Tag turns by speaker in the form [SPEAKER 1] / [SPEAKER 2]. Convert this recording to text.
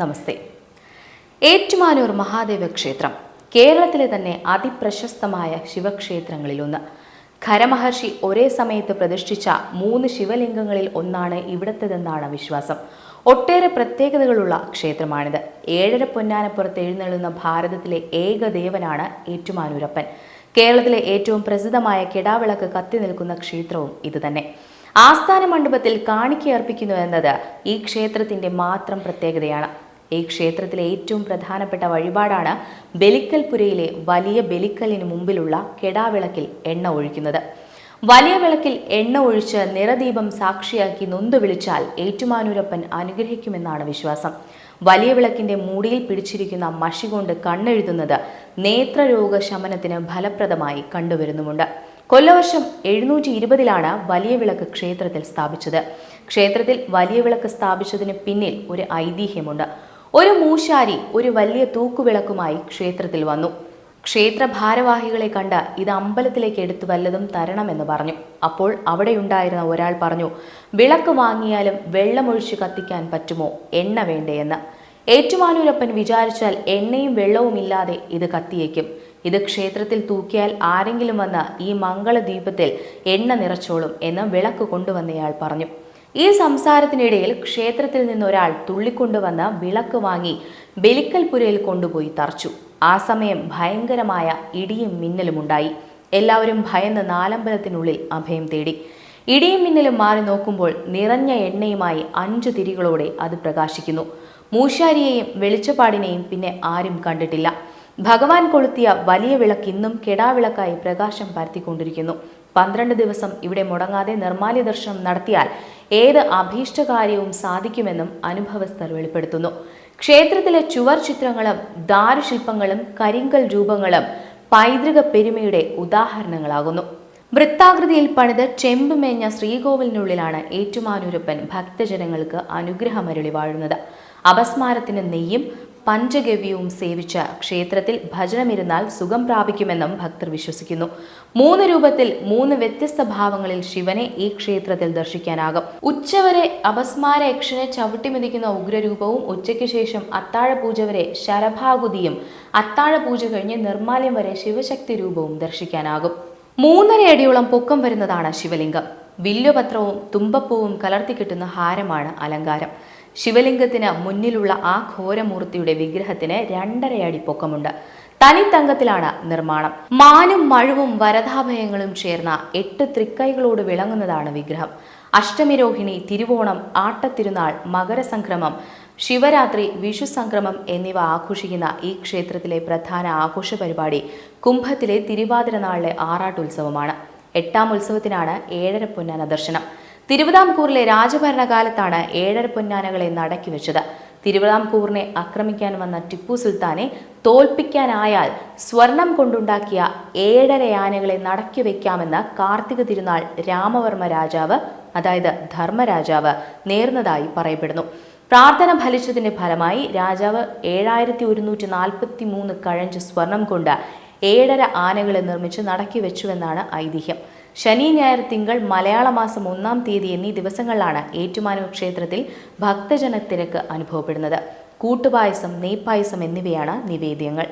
[SPEAKER 1] നമസ്തേ. ഏറ്റുമാനൂർ മഹാദേവ ക്ഷേത്രം കേരളത്തിലെ തന്നെ അതിപ്രശസ്തമായ ശിവക്ഷേത്രങ്ങളിലൊന്ന്. ഖരമഹർഷി ഒരേ സമയത്ത് പ്രതിഷ്ഠിച്ച മൂന്ന് ശിവലിംഗങ്ങളിൽ ഒന്നാണ് ഇവിടത്തേതെന്നാണ് വിശ്വാസം. ഒട്ടേറെ പ്രത്യേകതകളുള്ള ക്ഷേത്രമാണിത്. ഏഴര പൊന്നാനപ്പുറത്ത് എഴുന്നള്ളുന്ന ഭാരതത്തിലെ ഏക ദേവനാണ് ഏറ്റുമാനൂരപ്പൻ. കേരളത്തിലെ ഏറ്റവും പ്രസിദ്ധമായ കിടാവിളക്ക് കത്തി നിൽക്കുന്ന ക്ഷേത്രവും ഇതുതന്നെ. ആസ്ഥാന മണ്ഡപത്തിൽ കാണിക്കയർപ്പിക്കുന്നു എന്നത് ഈ ക്ഷേത്രത്തിന്റെ മാത്രം പ്രത്യേകതയാണ്. ഈ ക്ഷേത്രത്തിലെ ഏറ്റവും പ്രധാനപ്പെട്ട വഴിപാടാണ് ബലിക്കൽപുരയിലെ വലിയ ബലിക്കലിന് മുമ്പിലുള്ള കെടാവിളക്കിൽ എണ്ണ ഒഴിക്കുന്നത്. വലിയ വിളക്കിൽ എണ്ണ ഒഴിച്ച് നിറദീപം സാക്ഷിയാക്കി നൊന്തു വിളിച്ചാൽ ഏറ്റുമാനൂരപ്പൻ അനുഗ്രഹിക്കുമെന്നാണ് വിശ്വാസം. വലിയ വിളക്കിന്റെ മൂടിയിൽ പിടിച്ചിരിക്കുന്ന മഷി കൊണ്ട് കണ്ണെഴുതുന്നത് നേത്രരോഗ ശമനത്തിന് ഫലപ്രദമായി കണ്ടുവരുന്നുമുണ്ട്. കൊല്ലവർഷം എഴുന്നൂറ്റി ഇരുപതിലാണ് വലിയ വിളക്ക് ക്ഷേത്രത്തിൽ സ്ഥാപിച്ചത്. ക്ഷേത്രത്തിൽ വലിയ വിളക്ക് സ്ഥാപിച്ചതിന് പിന്നിൽ ഒരു ഐതിഹ്യമുണ്ട്. ഒരു മൂശാരി ഒരു വലിയ തൂക്കുവിളക്കുമായി ക്ഷേത്രത്തിൽ വന്നു. ക്ഷേത്ര ഭാരവാഹികളെ കണ്ട് ഇത് അമ്പലത്തിലേക്ക് എടുത്തു വല്ലതും തരണമെന്ന് പറഞ്ഞു. അപ്പോൾ അവിടെയുണ്ടായിരുന്ന ഒരാൾ പറഞ്ഞു വിളക്ക് വാങ്ങിയാലും വെള്ളമൊഴിച്ച് കത്തിക്കാൻ പറ്റുമോ? എണ്ണ വേണ്ടേയെന്ന് ഏറ്റുമാനൂരപ്പൻ വിചാരിച്ചാൽ എണ്ണയും വെള്ളവും ഇല്ലാതെ ഇത് കത്തിയേക്കും. ഇത് ക്ഷേത്രത്തിൽ തൂക്കിയാൽ ആരെങ്കിലും വന്ന് ഈ മംഗളദ്വീപത്തിൽ എണ്ണ നിറച്ചോളും എന്ന് വിളക്ക് കൊണ്ടുവന്നയാൾ പറഞ്ഞു. ഈ സംസാരത്തിനിടയിൽ ക്ഷേത്രത്തിൽ നിന്നൊരാൾ തുള്ളിക്കൊണ്ടുവന്ന് വിളക്ക് വാങ്ങി ബലിക്കൽപുരയിൽ കൊണ്ടുപോയി തറച്ചു. ആ സമയം ഭയങ്കരമായ ഇടിയും മിന്നലും ഉണ്ടായി. എല്ലാവരും ഭയന്ന് നാലമ്പലത്തിനുള്ളിൽ അഭയം തേടി. ഇടിയും മിന്നലും മാറി നോക്കുമ്പോൾ നിറഞ്ഞ എണ്ണയുമായി അഞ്ചു തിരികളോടെ അത് പ്രകാശിക്കുന്നു. മൂശാരിയെയും വെളിച്ചപ്പാടിനെയും പിന്നെ ആരും കണ്ടിട്ടില്ല. ഭഗവാൻ കൊളുത്തിയ വലിയ വിളക്ക് ഇന്നും കെടാവിളക്കായി പ്രകാശം പരത്തിക്കൊണ്ടിരിക്കുന്നു. പന്ത്രണ്ട് ദിവസം ഇവിടെ മുടങ്ങാതെ നിർമാല്യ ദർശനം നടത്തിയാൽ ഏത് അഭീഷ്ടകാര്യവും സാധിക്കുമെന്നും അനുഭവസ്ഥർ വെളിപ്പെടുത്തുന്നു. ക്ഷേത്രത്തിലെ ചുവർ ചിത്രങ്ങളും ദാരുശില്പങ്ങളും കരിങ്കൽ രൂപങ്ങളും പൈതൃക പെരുമയുടെ ഉദാഹരണങ്ങളാകുന്നു. വൃത്താകൃതിയിൽ പണിത് ചെമ്പ് മേഞ്ഞ ശ്രീകോവിലിനുള്ളിലാണ് ഏറ്റുമാനൂരപ്പൻ ഭക്തജനങ്ങൾക്ക് അനുഗ്രഹമരുളി വാഴുന്നത്. അപസ്മാരത്തിന് നെയ്യും പഞ്ചഗവ്യവും സേവിച്ച ക്ഷേത്രത്തിൽ ഭജനമിരുന്നാൽ സുഖം പ്രാപിക്കുമെന്നും ഭക്തർ വിശ്വസിക്കുന്നു. മൂന്ന് രൂപത്തിൽ മൂന്ന് വ്യത്യസ്ത ഭാവങ്ങളിൽ ശിവനെ ഈ ക്ഷേത്രത്തിൽ ദർശിക്കാനാകും. ഉച്ചവരെ അപസ്മാര യക്ഷനെ ചവിട്ടിമെതിക്കുന്ന ഉഗ്രരൂപവും ഉച്ചയ്ക്ക് ശേഷം അത്താഴ പൂജ വരെ ശരഭാകുതിയും അത്താഴ പൂജ കഴിഞ്ഞ് നിർമ്മാല്യം വരെ ശിവശക്തി രൂപവും ദർശിക്കാനാകും. മൂന്നര അടിയോളം പൊക്കം വരുന്നതാണ് ശിവലിംഗം. വില്ലുപത്രവും തുമ്പപ്പൂവും കലർത്തി കിട്ടുന്ന ഹാരമാണ് അലങ്കാരം. ശിവലിംഗത്തിന് മുന്നിലുള്ള ആ ഘോരമൂർത്തിയുടെ വിഗ്രഹത്തിന് രണ്ടരയടി പൊക്കമുണ്ട്. തനിത്തങ്കത്തിലാണ് നിർമ്മാണം. മാനും മഴവും വരദാഭയങ്ങളും ചേർന്ന എട്ട് തൃക്കൈകളോട് വിളങ്ങുന്നതാണ് വിഗ്രഹം. അഷ്ടമിരോഹിണി തിരുവോണം ആട്ടത്തിരുനാൾ മകരസംക്രമം ശിവരാത്രി വിഷു സംക്രമം എന്നിവ ആഘോഷിക്കുന്ന ഈ ക്ഷേത്രത്തിലെ പ്രധാന ആഘോഷ പരിപാടി കുംഭത്തിലെ തിരുവാതിര നാളിലെ ആറാട്ടുത്സവമാണ്. എട്ടാം ഉത്സവത്തിനാണ് ഏഴര പൊന്നാന ദർശനം. തിരുവിതാംകൂറിലെ രാജഭരണകാലത്താണ് ഏഴര പൊന്നാനകളെ നടക്കി വെച്ചത്. തിരുവിതാംകൂറിനെ ആക്രമിക്കാൻ വന്ന ടിപ്പു സുൽത്താനെ തോൽപ്പിക്കാനായാൽ സ്വർണം കൊണ്ടുണ്ടാക്കിയ ഏഴര ആനകളെ നടക്കി വയ്ക്കാമെന്ന് കാർത്തിക തിരുനാൾ രാമവർമ്മ രാജാവ് അതായത് ധർമ്മരാജാവ് നേർന്നതായി പറയപ്പെടുന്നു. പ്രാർത്ഥന ഫലിച്ചതിന്റെ ഫലമായി രാജാവ് ഏഴായിരത്തി ഒരുന്നൂറ്റി നാൽപ്പത്തി മൂന്ന് കഴഞ്ച് സ്വർണം കൊണ്ട് ഏഴര ആനകളെ നിർമ്മിച്ച് നടക്കി വെച്ചുവെന്നാണ് ഐതിഹ്യം. ശനി ഞായർ തിങ്കൾ മലയാള മാസം ഒന്നാം തീയതി എന്നീ ദിവസങ്ങളിലാണ് ഏറ്റുമാനൂർ ക്ഷേത്രത്തിൽ ഭക്തജന തിരക്ക് അനുഭവപ്പെടുന്നത്. കൂട്ടുപായസം നെയ്പായസം എന്നിവയാണ് നിവേദ്യങ്ങൾ.